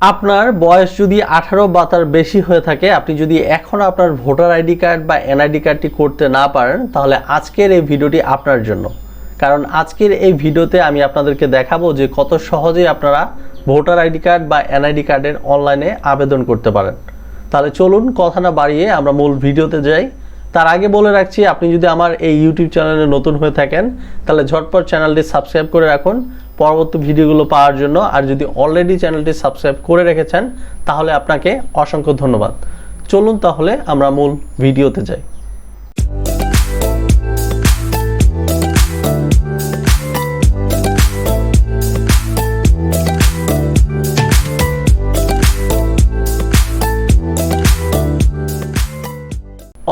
আপনার বয়স যদি আঠারো বা তার বেশি হয়ে থাকে, আপনি যদি এখনও আপনার ভোটার আইডি কার্ড বা এনআইডি কার্ডটি করতে না পারেন, তাহলে আজকের এই ভিডিওটি আপনার জন্য। কারণ আজকের এই ভিডিওতে আমি আপনাদেরকে দেখাবো যে কত সহজেই আপনারা ভোটার আইডি কার্ড বা এনআইডি কার্ডের অনলাইনে আবেদন করতে পারেন। তাহলে চলুন, কথা না বাড়িয়ে আমরা মূল ভিডিওতে যাই। তার আগে বলে রাখছি, আপনি যদি আমার এই ইউটিউব চ্যানেলে নতুন হয়ে থাকেন, তাহলে ঝটপট চ্যানেলটি সাবস্ক্রাইব করে রাখুন। পরবর্তী ভিডিওগুলো পাওয়ার জন্য, আর যদি অলরেডি চ্যানেলটি সাবস্ক্রাইব করে রেখেছেন, তাহলে আপনাকে অসংখ্য ধন্যবাদ। চলুন তাহলে আমরা মূল ভিডিওতে যাই।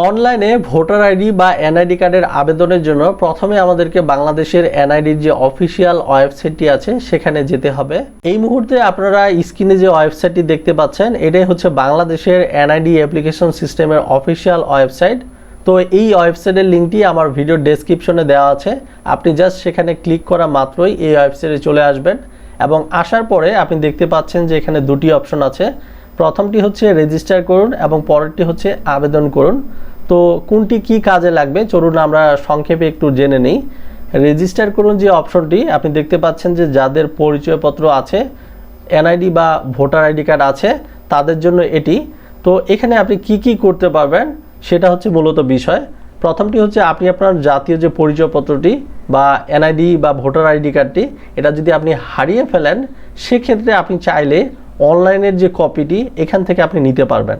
অনলাইনে ভোটার আইডি বা এনআইডি কার্ডের আবেদনের জন্য প্রথমে আমাদেরকে বাংলাদেশের এনআইডির যে অফিসিয়াল ওয়েবসাইটটি আছে, সেখানে যেতে হবে। এই মুহূর্তে আপনারা স্ক্রিনে যে ওয়েবসাইটটি দেখতে পাচ্ছেন, এটাই হচ্ছে বাংলাদেশের এনআইডি অ্যাপ্লিকেশন সিস্টেমের অফিসিয়াল ওয়েবসাইট। তো এই ওয়েবসাইটের লিঙ্কটি আমার ভিডিও ডেসক্রিপশনে দেওয়া আছে। আপনি জাস্ট সেখানে ক্লিক করা মাত্রই এই ওয়েবসাইটে চলে আসবেন। এবং আসার পরে আপনি দেখতে পাচ্ছেন যে এখানে দুটি অপশন আছে। প্রথমটি হচ্ছে রেজিস্টার করুন এবং পরেরটি হচ্ছে আবেদন করুন। তো কোনটি কি কাজে লাগবে? চলুন আমরা সংক্ষেপে একটু জেনে নিই। রেজিস্টার করুন যে অপশনটি, আপনি দেখতে পাচ্ছেন যে যাদের পরিচয়পত্র আছে এনআইডি বা ভোটার আইডি কার্ড আছে, তাদের জন্য এটি। তো এখানে আপনি কি কি করতে পারবেন, সেটা হচ্ছে মূলত বিষয়। প্রথমটি হচ্ছে আপনি আপনার জাতীয় যে পরিচয়পত্রটি বা এনআইডি বা ভোটার আইডি কার্ডটি এটা যদি আপনি হারিয়ে ফেলেন, সেক্ষেত্রে আপনি চাইলে অনলাইনের যে কপিটি, এখান থেকে আপনি নিতে পারবেন।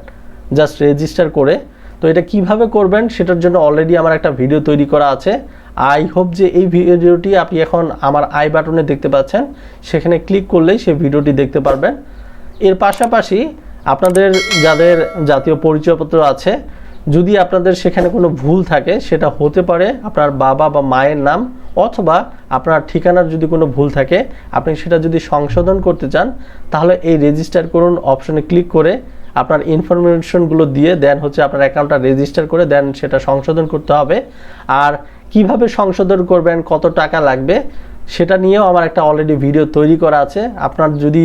জাস্ট রেজিস্টার করে। তো এটা কীভাবে করবেন, সেটার জন্য অলরেডি আমার একটা ভিডিও তৈরি করা আছে। আই হোপ যে এই ভিডিওটি আপনি এখন আমার আই বাটনে দেখতে পাচ্ছেন। সেখানে ক্লিক করলেই সেই ভিডিওটি দেখতে পারবেন। এর পাশাপাশি আপনাদের যাদের জাতীয় পরিচয়পত্র আছে, যদি আপনাদের সেখানে কোনো ভুল থাকে, সেটা হতে পারে। আপনার বাবা বা মায়ের নাম অথবা আপনার ঠিকানার যদি কোনো ভুল থাকে, আপনি সেটা যদি সংশোধন করতে চান, তাহলে এই রেজিস্টার করুন অপশনে ক্লিক করে আপনার ইনফরমেশনগুলো দিয়ে দেন হচ্ছে আপনার অ্যাকাউন্টটা রেজিস্টার করে, দেন সেটা সংশোধন করতে হবে। আর কীভাবে সংশোধন করবেন, কত টাকা লাগবে, সেটা নিয়েও আমার একটা অলরেডি ভিডিও তৈরি করা আছে। আপনার যদি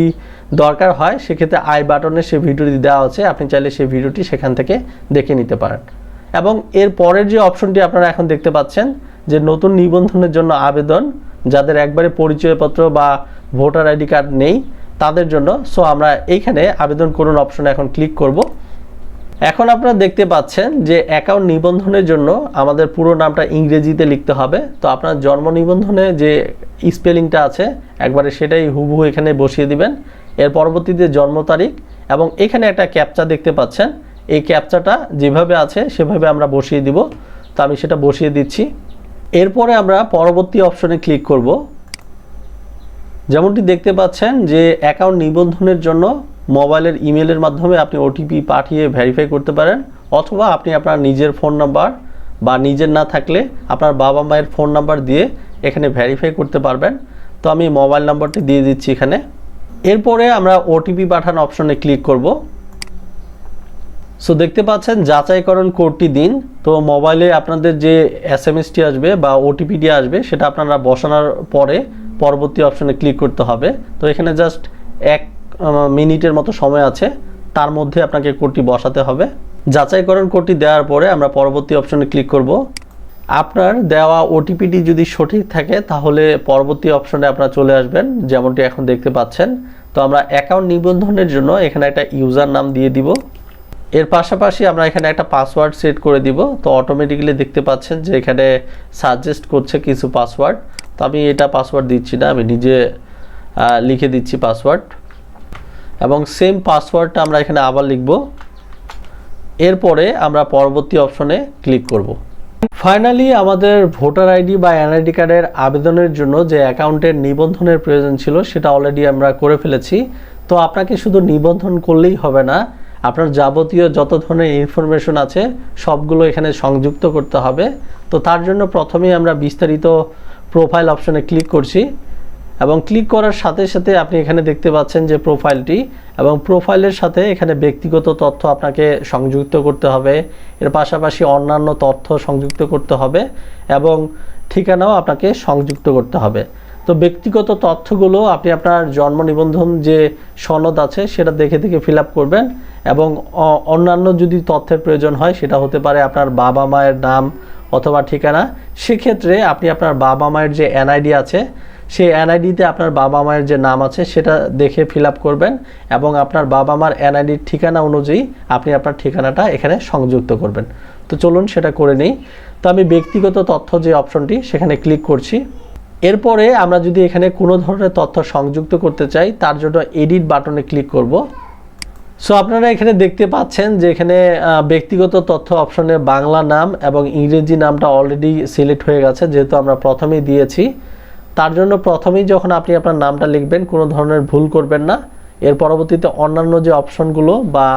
দরকার হয়, সেক্ষেত্রে আই বাটনে সে ভিডিওটি দেওয়া আছে, আপনি চাইলে সেই ভিডিওটি সেখান থেকে দেখে নিতে পারেন। এবং এর পরের যে অপশনটি আপনারা এখন দেখতে পাচ্ছেন যে নতুন নিবন্ধনের জন্য আবেদন, যাদের একবারে পরিচয়পত্র বা ভোটার আইডি কার্ড নেই, তাদের জন্য। সো আমরা এইখানে আবেদন করুন অপশনে এখন ক্লিক করব। এখন আপনারা দেখতে পাচ্ছেন যে অ্যাকাউন্ট নিবন্ধনের জন্য আমাদের পুরো নামটা ইংরেজিতে লিখতে হবে। তো আপনার জন্ম নিবন্ধনে যে স্পেলিংটা আছে, একবারে সেটাই হুবহু এখানে বসিয়ে দিবেন। এর পরবর্তীতে জন্ম তারিখ এবং এখানে একটা ক্যাপচা দেখতে পাচ্ছেন। এই ক্যাপচাটা যেভাবে আছে, সেভাবে আমরা বসিয়ে দিব। তো আমি সেটা বসিয়ে দিচ্ছি। এরপরে আমরা পরবর্তী অপশনে ক্লিক করব। যেমনটি দেখতে পাচ্ছেন যে অ্যাকাউন্ট নিবন্ধনের জন্য মোবাইলের ইমেলের মাধ্যমে আপনি ওটিপি পাঠিয়ে ভেরিফাই করতে পারেন, অথবা আপনি আপনার নিজের ফোন নাম্বার বা নিজের না থাকলে আপনার বাবা মায়ের ফোন নাম্বার দিয়ে এখানে ভেরিফাই করতে পারবেন। তো আমি মোবাইল নাম্বারটি দিয়ে দিচ্ছি এখানে। এরপরে আমরা ওটিপি পাঠানো অপশনে ক্লিক করব। সো দেখতে পাচ্ছেন, যাচাইকরণ কোডটি দিন। তো মোবাইলে আপনাদের যে এস এম এসটি আসবে বা ওটিপিটি আসবে, সেটা আপনারা বসানোর পরে পরবর্তী অপশনে ক্লিক করতে হবে। তো, এখানে জাস্ট এক মিনিটের মতো সময় আছে। তার মধ্যে আপনাকে কোডটি বসাতে হবে। যাচাইকরণ কোডটি দেওয়ার পরে আমরা পরবর্তী অপশনে ক্লিক করব। আপনার দেওয়া ওটিপিটি যদি সঠিক থাকে, তাহলে পরবর্তী অপশনে আপনারা চলে আসবেন, যেমনটি এখন দেখতে পাচ্ছেন। তো, আমরা অ্যাকাউন্ট নিবন্ধনের জন্য এখানে একটা ইউজার নাম দিয়ে দিব। এর পাশাপাশি আমরা এখানে একটা পাসওয়ার্ড সেট করে দিব। তো অটোমেটিক্যালি দেখতে পাচ্ছেন যে এখানে সাজেস্ট করছে কিছু পাসওয়ার্ড তো আমি এটা পাসওয়ার্ড দিচ্ছি না, আমি নিজে লিখে দিচ্ছি পাসওয়ার্ড এবং সেম পাসওয়ার্ডটা আমরা এখানে আবার লিখব। এরপরে আমরা পরবর্তী অপশনে ক্লিক করব। ফাইনালি আমাদের ভোটার আইডি বা এনআইডি কার্ডের আবেদনের জন্য যে অ্যাকাউন্টের নিবন্ধনের প্রয়োজন ছিল, সেটা অলরেডি আমরা করে ফেলেছি। তো আপনাকে শুধু নিবন্ধন করলেই হবে না আপনার যাবতীয় যত ধরনের ইনফরমেশন আছে, সবগুলো এখানে সংযুক্ত করতে হবে। তো তার জন্য প্রথমেই আমরা বিস্তারিত প্রোফাইল অপশনে ক্লিক করছি এবং ক্লিক করার সাথে সাথে আপনি এখানে দেখতে পাচ্ছেন যে প্রোফাইলটি এবং প্রোফাইলের সাথে এখানে ব্যক্তিগত তথ্য আপনাকে সংযুক্ত করতে হবে। এর পাশাপাশি অন্যান্য তথ্য সংযুক্ত করতে হবে এবং ঠিকানাও আপনাকে সংযুক্ত করতে হবে। তো ব্যক্তিগত তথ্যগুলো আপনি আপনার জন্ম নিবন্ধন যে সনদ আছে, সেটা দেখে দেখে ফিল করবেন। এবং অন্যান্য যদি তথ্যের প্রয়োজন হয়, সেটা হতে পারে আপনার বাবা মায়ের নাম অথবা ঠিকানা। সেক্ষেত্রে আপনি আপনার বাবা মায়ের যে এনআইডি আছে, সেই এনআইডিতে আপনার বাবা মায়ের যে নাম আছে, সেটা দেখে ফিল করবেন এবং আপনার বাবা মার এনআইডির ঠিকানা অনুযায়ী আপনি আপনার ঠিকানাটা এখানে সংযুক্ত করবেন। তো চলুন সেটা করে নিই। তো আমি ব্যক্তিগত তথ্য যে অপশনটি, সেখানে ক্লিক করছি। এরপরে আমরা যদি এখানে কোনো ধরনের তথ্য সংযুক্ত করতে চাই, তার জন্য এডিট বাটনে ক্লিক করব। সো আপনারা এখানে দেখতে পাচ্ছেন যে এখানে ব্যক্তিগত তথ্য অপশনে বাংলা নাম এবং ইংরেজি নামটা অলরেডি সিলেক্ট হয়ে গেছে, যেহেতু আমরা প্রথমেই দিয়েছি। তার জন্য প্রথমেই যখন আপনি আপনার নামটা লিখবেন, কোনো ধরনের ভুল করবেন না। এর পরবর্তীতে অন্যান্য যে অপশনগুলো বা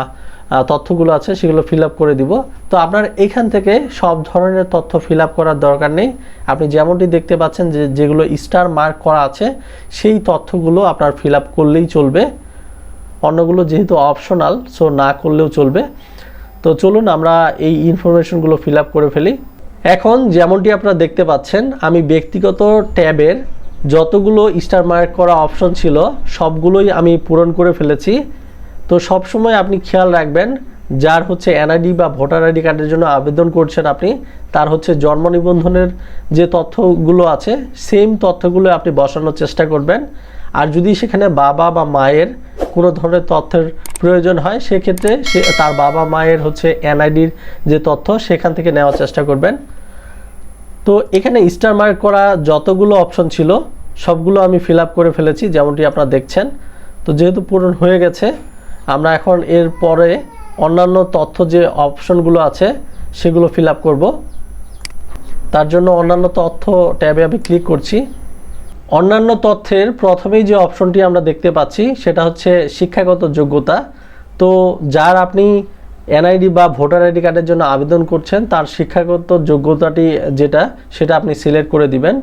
তথ্যগুলো আছে, সেগুলো ফিল করে দিব। তো আপনার এখান থেকে সব ধরনের তথ্য ফিল করার দরকার নেই। আপনি যেমনটি দেখতে পাচ্ছেন যে যেগুলো স্টার মার্ক করা আছে, সেই তথ্যগুলো আপনার ফিল করলেই চলবে। অন্যগুলো যেহেতু অপশনাল সো না করলেও চলবে। তো চলুন আমরা এই ইনফরমেশনগুলো ফিল আপ করে ফেলি। এখন যেমনটি আপনারা দেখতে পাচ্ছেন, আমি ব্যক্তিগত ট্যাবের যতগুলো স্টার মার্ক করা অপশন ছিল, সবগুলোই আমি পূরণ করে ফেলেছি। তো সব সময় আপনি খেয়াল রাখবেন, যার হচ্ছে এনআইডি বা ভোটার আইডি কার্ডের জন্য আবেদন করছেন আপনি, তার হচ্ছে জন্ম নিবন্ধনের যে তথ্যগুলো আছে সেম তথ্যগুলো আপনি বসানোর চেষ্টা করবেন। আর যদি সেখানে বাবা বা মায়ের কোনো ধরনের তথ্যের প্রয়োজন হয়, সেক্ষেত্রে সে তার বাবা মায়ের হচ্ছে এনআইডির যে তথ্য, সেখান থেকে নেওয়ার চেষ্টা করবেন। তো এখানে স্টার মার্ক করা যতগুলো অপশন ছিল, সবগুলো আমি ফিল করে ফেলেছি, যেমনটি আপনারা দেখছেন। তো যেহেতু পূরণ হয়ে গেছে, আমরা এখন এর পরে অন্যান্য তথ্য যে অপশনগুলো আছে, সেগুলো ফিল করব। তার জন্য অন্যান্য তথ্য ট্যাবে আমি ক্লিক করছি। অন্যান্য তথ্যের প্রথমেই যে অপশনটি আমরা দেখতে পাচ্ছি, সেটা হচ্ছে শিক্ষাগত যোগ্যতা। তো যার আপনি এনআইডি বা ভোটার আইডি কার্ডের জন্য আবেদন করছেন, তার শিক্ষাগত যোগ্যতাটি যেটা, সেটা আপনি সিলেক্ট করে দিবেন।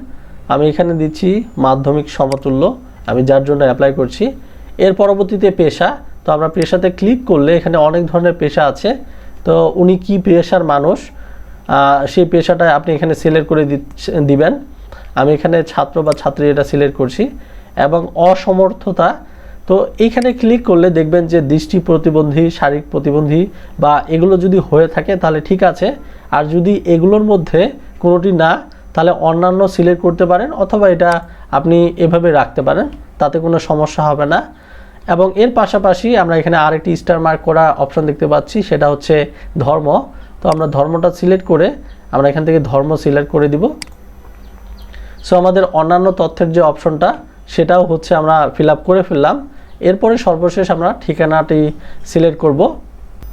আমি এখানে দিচ্ছি মাধ্যমিক সমতুল্য, আমি যার জন্য অ্যাপ্লাই করছি। এর পরবর্তীতে পেশা, তো আমরা পেশাতে ক্লিক করলে এখানে অনেক ধরনের পেশা আছে। তো উনি কি পেশার মানুষ সেই পেশাটা আপনি এখানে সিলেক্ট করে দিবেন। আমি এখানে ছাত্র বা ছাত্রী এটা সিলেক্ট করছি এবং অসমর্থতা, তো এইখানে ক্লিক করলে দেখবেন যে দৃষ্টি প্রতিবন্ধী, শারীরিক প্রতিবন্ধী বা এগুলো যদি হয়ে থাকে তাহলে ঠিক আছে। আর যদি এগুলোর মধ্যে কোনোটি না, তাহলে অন্যান্য সিলেক্ট করতে পারেন অথবা এটা আপনি এভাবে রাখতে পারেন, তাতে কোনো সমস্যা হবে না। এবং এর পাশাপাশি আমরা এখানে আরেকটি স্টার মার্ক করা অপশন দেখতে পাচ্ছি, সেটা হচ্ছে ধর্ম। তো আমরা ধর্মটা সিলেক্ট করে আমরা এখান থেকে ধর্ম সিলেক্ট করে দিব। সো আমাদের অন্যান্য তথ্যের যে অপশনটা, সেটাও হচ্ছে আমরা ফিল করে ফেললাম। এরপরে সর্বশেষ আমরা ঠিকানাটি সিলেক্ট করব।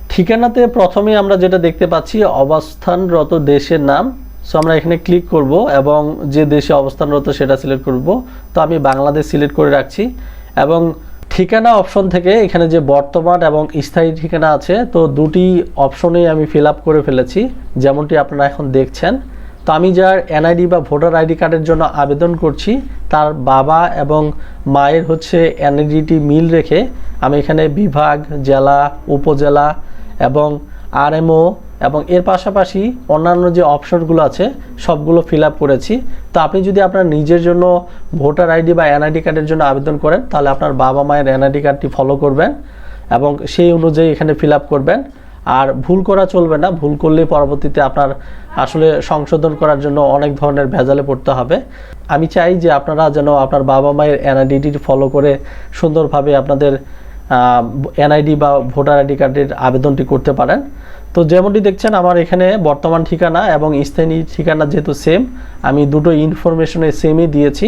ঠিকানাতে প্রথমেই আমরা যেটা দেখতে পাচ্ছি, অবস্থানরত দেশের নাম। সো আমরা এখানে ক্লিক করব এবং যে দেশে অবস্থানরত সেটা সিলেক্ট করব। তো, আমি বাংলাদেশ সিলেক্ট করে রাখছি। এবং ঠিকানা অপশন থেকে এখানে যে বর্তমান এবং স্থায়ী ঠিকানা আছে, তো দুটি অপশনেই আমি ফিল করে ফেলেছি। যেমনটি আপনারা এখন দেখছেন তো আমি যার এনআইডি বা ভোটার আইডি কার্ডের জন্য আবেদন করছি। তার বাবা এবং মায়ের হচ্ছে এনআইডিটি মিল রেখে আমি এখানে বিভাগ, জেলা, উপজেলা এবং আরএমও এবং এর পাশাপাশি অন্যান্য যে অপশনগুলো আছে, সবগুলো ফিল আপ করেছি। তো আপনি যদি আপনার নিজের জন্য ভোটার আইডি বা এনআইডি কার্ডের জন্য আবেদন করেন, তাহলে আপনার বাবা মায়ের এনআইডি কার্ডটি ফলো করবেন এবং সেই অনুযায়ী এখানে ফিল আপ করবেন। আর ভুল করা চলবে না। ভুল করলে পরবর্তীতে আপনার আসলে সংশোধন করার জন্য অনেক ধরনের ভেজালে পড়তে হবে। আমি চাই যে আপনারা যেন আপনার বাবা মায়ের এনআইডিটি ফলো করে সুন্দরভাবে আপনাদের এনআইডি বা ভোটার আইডি কার্ডের আবেদনটি করতে পারেন। তো যেমনটি দেখছেন আমার এখানে বর্তমান ঠিকানা এবং স্থায়ী ঠিকানা যেহেতু সেম আমি দুটো ইনফরমেশনে সেমই দিয়েছি।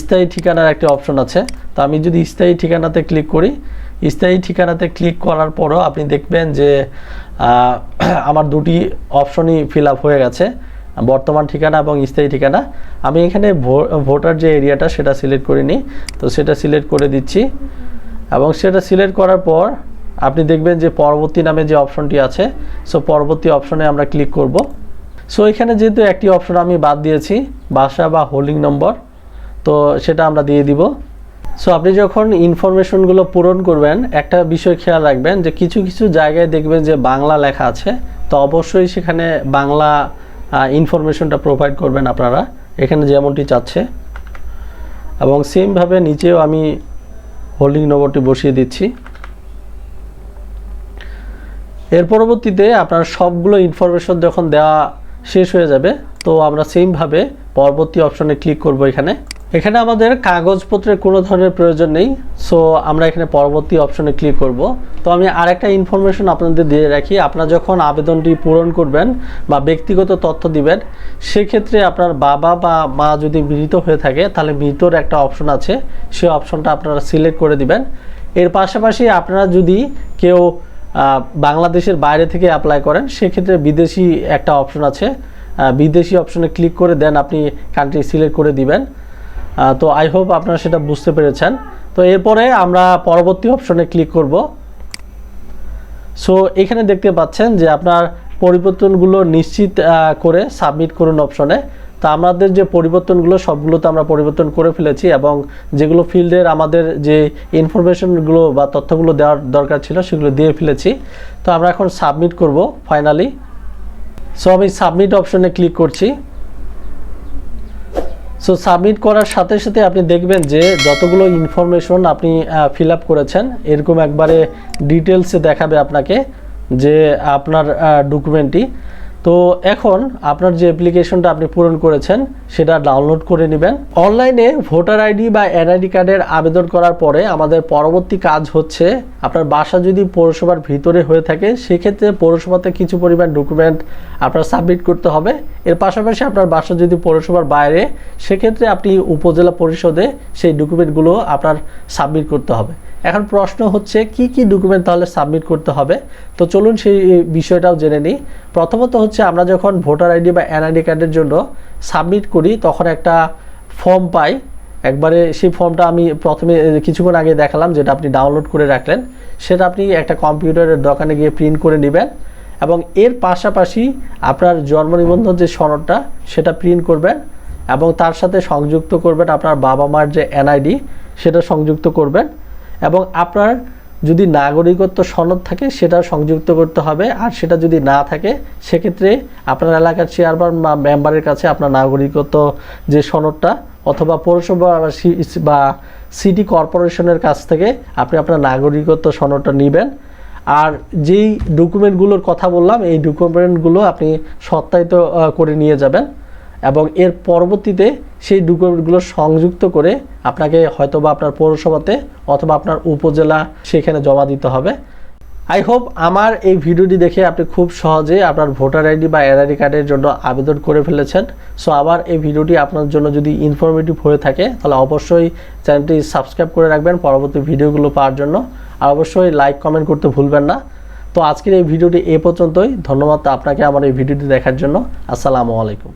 স্থায়ী ঠিকানার একটি অপশন আছে। তো আমি যদি স্থায়ী ঠিকানাতে ক্লিক করি স্থায়ী ঠিকানাতে ক্লিক করার পরও আপনি দেখবেন যে আমার দুটি অপশনই ফিল আপ হয়ে গেছে, বর্তমান ঠিকানা এবং স্থায়ী ঠিকানা। আমি এখানে ভোটার যে এরিয়াটা সেটা সিলেক্ট করে নিই তো সেটা সিলেক্ট করে দিচ্ছি। এবং সেটা সিলেক্ট করার পর আপনি দেখবেন যে পরবর্তী নামে যে অপশনটি আছে সো পরবর্তী অপশনে আমরা ক্লিক করব। সো এখানে যেহেতু একটি অপশন আমি বাদ দিয়েছি, বাসা বা হোল্ডিং নম্বর তো সেটা আমরা দিয়ে দিব। সো আপনি যখন ইনফরমেশনগুলো পূরণ করবেন, একটা বিষয় খেয়াল রাখবেন যে কিছু কিছু জায়গায় দেখবেন যে বাংলা লেখা আছে। তো অবশ্যই সেখানে বাংলা ইনফরমেশনটা প্রোভাইড করবেন আপনারা। এখানে যেমনটি চাচ্ছে। এবং সেমভাবে নিচেও আমি হোল্ডিং নম্বরটি বসিয়ে দিচ্ছি। এর পরবর্তীতে আপনার সবগুলো ইনফরমেশন যখন দেওয়া শেষ হয়ে যাবে, তো আমরা সেমভাবে পরবর্তী অপশনে ক্লিক করব এখানে। এখানে আমাদের কাগজপত্রের কোনো ধরনের প্রয়োজন নেই সো আমরা এখানে পরবর্তী অপশনে ক্লিক করব। তো আমি আরেকটা ইনফরমেশন আপনাদের দিয়ে রাখি, আপনারা যখন আবেদনটি পূরণ করবেন বা ব্যক্তিগত তথ্য দিবেন, সেক্ষেত্রে আপনার বাবা বা মা যদি মৃত হয়ে থাকে, তাহলে মৃতর একটা অপশন আছে, সেই অপশনটা আপনারা সিলেক্ট করে দিবেন। এর পাশাপাশি আপনারা যদি কেউ বাংলাদেশের বাইরে থেকে অ্যাপ্লাই করেন, সেক্ষেত্রে বিদেশি একটা অপশন আছে বিদেশি অপশনে ক্লিক করে দেন, আপনি কান্ট্রি সিলেক্ট করে দিবেন। তো আই হোপ আপনারা সেটা বুঝতে পেরেছেন। তো এরপরে আমরা পরবর্তী অপশনে ক্লিক করব। সো এখানে দেখতে পাচ্ছেন যে আপনার পরিবর্তনগুলো নিশ্চিত করে সাবমিট করুন অপশনে তো আমাদের যে পরিবর্তনগুলো সবগুলো তো আমরা পরিবর্তন করে ফেলেছি এবং যেগুলো ফিল্ডের আমাদের যে ইনফরমেশনগুলো বা তথ্যগুলো দেওয়ার দরকার ছিল, সেগুলো দিয়ে ফেলেছি। তো আমরা এখন সাবমিট করব ফাইনালি সো আমি সাবমিট অপশনে ক্লিক করছি। সো সাবমিট করার সাথে সাথে আপনি দেখবেন যে যতগুলো ইনফরমেশন আপনি ফিল আপ করেছেন, এরকম একবারে ডিটেলসে দেখাবে আপনাকে যে আপনার ডকুমেন্টটি তো এখন আপনার যে অ্যাপ্লিকেশনটা আপনি পূরণ করেছেন, সেটা ডাউনলোড করে নেবেন। অনলাইনে ভোটার আইডি বা এনআইডি কার্ডের আবেদন করার পরে আমাদের পরবর্তী কাজ হচ্ছে, আপনার বাসা যদি পৌরসভার ভিতরে হয়ে থাকে, সেক্ষেত্রে পৌরসভাতে কিছু পরিমাণ ডকুমেন্ট আপনার সাবমিট করতে হবে। এর পাশাপাশি আপনার বাসা যদি পৌরসভার বাইরে, সেক্ষেত্রে আপনি উপজেলা পরিষদে সেই ডকুমেন্টগুলো আপনার সাবমিট করতে হবে। এখন প্রশ্ন হচ্ছে, কি কি ডকুমেন্ট তাহলে সাবমিট করতে হবে? তো চলুন সেই বিষয়টাও জেনে নিই। প্রথমত হচ্ছে, আমরা যখন ভোটার আইডি বা এনআইডি কার্ডের জন্য সাবমিট করি, তখন একটা ফর্ম পাই। একবারে সেই ফর্মটা আমি প্রথমে কিছুক্ষণ আগে দেখালাম, যেটা আপনি ডাউনলোড করে রাখলেন। সেটা আপনি একটা কম্পিউটারের দোকানে গিয়ে প্রিন্ট করে নেবেন এবং এর পাশাপাশি আপনার জন্ম নিবন্ধন যে সনদটা, সেটা প্রিন্ট করবেন এবং তার সাথে সংযুক্ত করবেন আপনার বাবা মার যে এনআইডি, সেটা সংযুক্ত করবেন। এবং আপনার যদি নাগরিকত্ব সনদ থাকে, সেটা সংযুক্ত করতে হবে। আর সেটা যদি না থাকে, সেক্ষেত্রে আপনার এলাকার চেয়ারম্যান বা মেম্বারের কাছে আপনার নাগরিকত্ব যে সনদটা অথবা পৌরসভা বা সিটি কর্পোরেশনের কাছ থেকে আপনি আপনার নাগরিকত্ব সনদটা নেবেন। আর যেই ডকুমেন্টগুলোর কথা বললাম, এই ডকুমেন্টগুলো আপনি সত্যায়িত করে নিয়ে যাবেন। এবং এর পরবর্তীতে সেই ডকুমেন্টগুলো সংযুক্ত করে আপনাকে হয়তো বা আপনার পৌরসভাতে অথবা আপনার উপজেলা সেখানে জমা দিতে হবে। আই হোপ আমার এই ভিডিওটি দেখে আপনি খুব সহজে আপনার ভোটার আইডি বা এনআইডি কার্ডের জন্য আবেদন করে ফেলেছেন। সো আমার এই ভিডিওটি আপনার জন্য যদি ইনফরমেটিভ হয়ে থাকে, তাহলে অবশ্যই চ্যানেলটি সাবস্ক্রাইব করে রাখবেন পরবর্তী ভিডিওগুলো পাওয়ার জন্য। আর অবশ্যই লাইক কমেন্ট করতে ভুলবেন না। তো আজকের এই ভিডিওটি এ পর্যন্তই। ধন্যবাদ আপনাকে আমার এই ভিডিওটি দেখার জন্য। আসসালামু আলাইকুম।